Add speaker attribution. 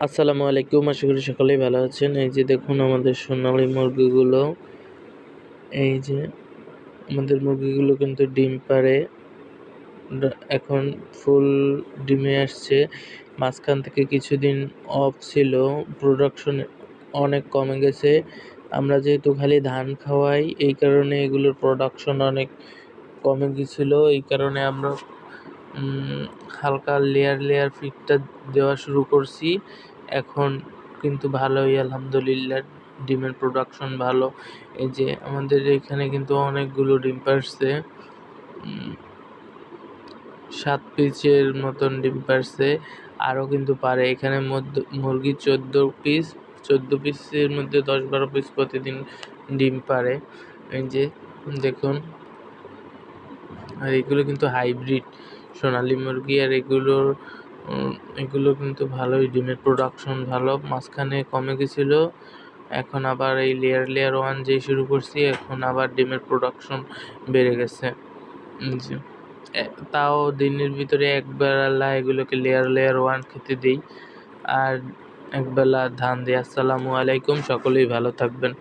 Speaker 1: আসসালামু আলাইকুম, আশা করি সকলেই ভালো আছেন। এই যে দেখুন আমাদের সোনালী মুরগিগুলো। এই যে আমাদের মুরগিগুলো কিন্তু ডিম ড- এখন ফুল ডিমে আসছে। মাঝখান থেকে কিছুদিন অফ ছিল। প্রোডাকশন অনেক কমে গেছে। আমরা যেহেতু খালি ধান খাওয়াই, এই কারণে এগুলোর প্রোডাকশন অনেক কমে গেছিল। এই কারণে আমরা হালকা লেয়ার লেয়ার ফিডটা দেওয়া শুরু করছি। এখন কিন্তু ভালোই, আলহামদুলিল্লাহ, ডিমের প্রোডাকশন ভালো। এই যে আমাদের এখানে কিন্তু অনেকগুলো ডিম পারছে। সাত পিসের মতন ডিম পারছে। আরও কিন্তু পারে। এখানে মুরগি চোদ্দ পিস চোদ্দ পিসের মধ্যে দশ বারো পিস প্রতিদিন ডিম পারে। এই যে, দেখুন। আর এগুলো কিন্তু হাইব্রিড সোনালী মুরগি আর এগুলোর এগুলো কিন্তু ভালোই ডিমের প্রোডাকশন ভালো। মাঝখানে কমে গেছিল, এখন আবার এই লেয়ার লেয়ার ওয়ান যে শুরু করছি, এখন আবার ডিমের প্রোডাকশন বেড়ে গেছে। তাও দিনের ভিতরে একবেলা এগুলোকে লেয়ার লেয়ার ওয়ান খেতে দিই। আর একবেলা ধান দিই আসসালামু আলাইকুম, সকলেই ভালো থাকবেন।